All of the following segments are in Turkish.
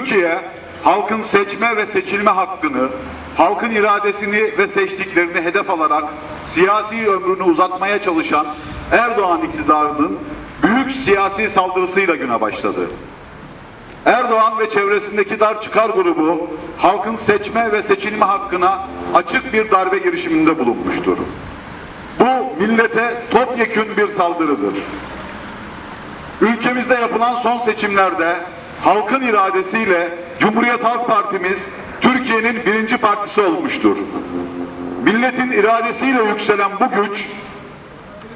Türkiye, halkın seçme ve seçilme hakkını, halkın iradesini ve seçtiklerini hedef alarak siyasi ömrünü uzatmaya çalışan Erdoğan iktidarının büyük siyasi saldırısıyla güne başladı. Erdoğan ve çevresindeki dar çıkar grubu halkın seçme ve seçilme hakkına açık bir darbe girişiminde bulunmuştur. Bu millete topyekün bir saldırıdır. Ülkemizde yapılan son seçimlerde halkın iradesiyle Cumhuriyet Halk Partimiz Türkiye'nin birinci partisi olmuştur. Milletin iradesiyle yükselen bu güç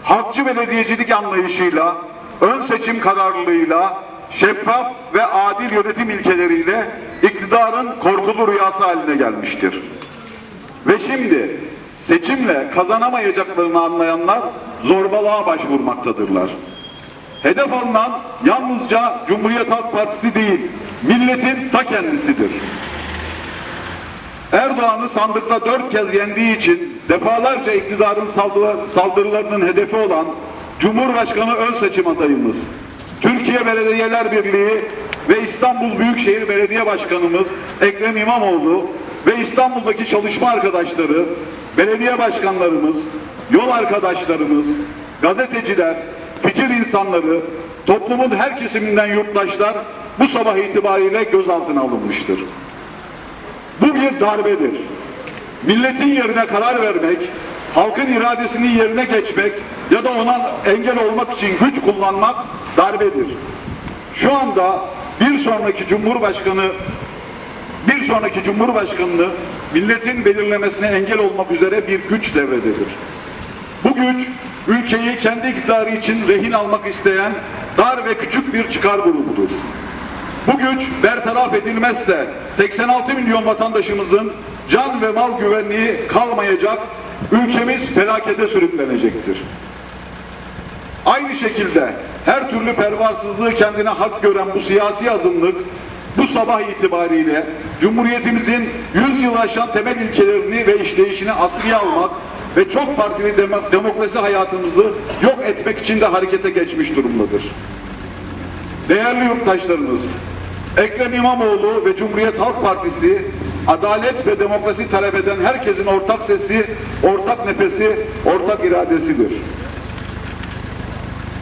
halkçı belediyecilik anlayışıyla, ön seçim kararlılığıyla, şeffaf ve adil yönetim ilkeleriyle iktidarın korkulu rüyası haline gelmiştir. Ve şimdi seçimle kazanamayacaklarını anlayanlar zorbalığa başvurmaktadırlar. Hedef alınan yalnızca Cumhuriyet Halk Partisi değil, milletin ta kendisidir. Erdoğan'ı sandıkta dört kez yendiği için defalarca iktidarın saldırı- saldırılarının hedefi olan Cumhurbaşkanı ön seçim adayımız, Türkiye Belediyeler Birliği ve İstanbul Büyükşehir Belediye Başkanımız Ekrem İmamoğlu ve İstanbul'daki çalışma arkadaşları, belediye başkanlarımız, yol arkadaşlarımız, gazeteciler, fikir insanları, toplumun her kesiminden yurttaşlar bu sabah itibariyle gözaltına alınmıştır. Bu bir darbedir. Milletin yerine karar vermek, halkın iradesinin yerine geçmek ya da ona engel olmak için güç kullanmak darbedir. Şu anda bir sonraki Cumhurbaşkanı bir sonraki Cumhurbaşkanını milletin belirlemesine engel olmak üzere bir güç devrededir. Bu güç ülkeyi kendi iktidarı için rehin almak isteyen dar ve küçük bir çıkar grubudur. Bu güç bertaraf edilmezse 86 milyon vatandaşımızın can ve mal güvenliği kalmayacak, ülkemiz felakete sürüklenecektir. Aynı şekilde her türlü pervasızlığı kendine hak gören bu siyasi azınlık bu sabah itibariyle Cumhuriyetimizin 100 yıl aşan temel ilkelerini ve işleyişini askıya almak ve çok partili demo- demokrasi hayatımızı yok etmek için de harekete geçmiş durumdadır. Değerli yurttaşlarımız, Ekrem İmamoğlu ve Cumhuriyet Halk Partisi adalet ve demokrasi talep eden herkesin ortak sesi, ortak nefesi, ortak iradesidir.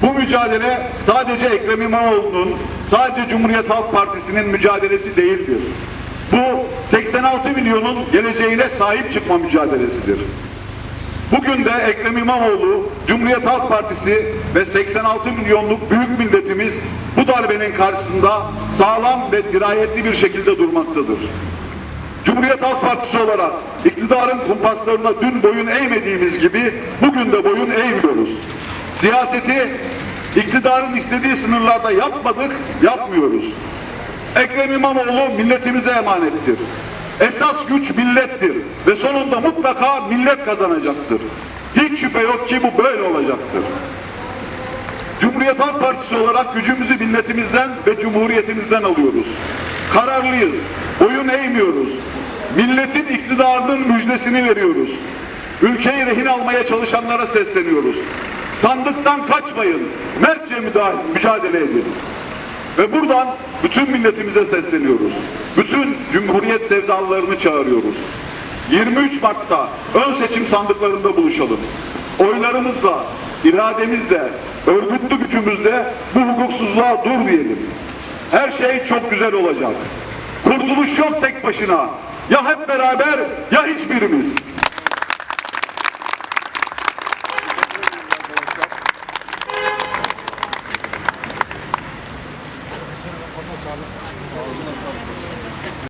Bu mücadele sadece Ekrem İmamoğlu'nun, sadece Cumhuriyet Halk Partisi'nin mücadelesi değildir. Bu 86 milyonun geleceğine sahip çıkma mücadelesidir. Bugün de Ekrem İmamoğlu, Cumhuriyet Halk Partisi ve 86 milyonluk büyük milletimiz bu darbenin karşısında sağlam ve dirayetli bir şekilde durmaktadır. Cumhuriyet Halk Partisi olarak iktidarın kumpaslarına dün boyun eğmediğimiz gibi bugün de boyun eğmiyoruz. Siyaseti iktidarın istediği sınırlarda yapmadık, yapmıyoruz. Ekrem İmamoğlu milletimize emanettir. Esas güç millettir ve sonunda mutlaka millet kazanacaktır. Hiç şüphe yok ki bu böyle olacaktır. Cumhuriyet Halk Partisi olarak gücümüzü milletimizden ve cumhuriyetimizden alıyoruz. Kararlıyız, boyun eğmiyoruz. Milletin iktidarının müjdesini veriyoruz. Ülkeyi rehin almaya çalışanlara sesleniyoruz. Sandıktan kaçmayın, mertçe müdahale- mücadele edin. Ve buradan bütün milletimize sesleniyoruz. Bütün Cumhuriyet sevdalılarını çağırıyoruz. 23 Mart'ta ön seçim sandıklarında buluşalım. Oylarımızla, irademizle, örgütlü gücümüzle bu hukuksuzluğa dur diyelim. Her şey çok güzel olacak. Kurtuluş yok tek başına. Ya hep beraber ya hiçbirimiz.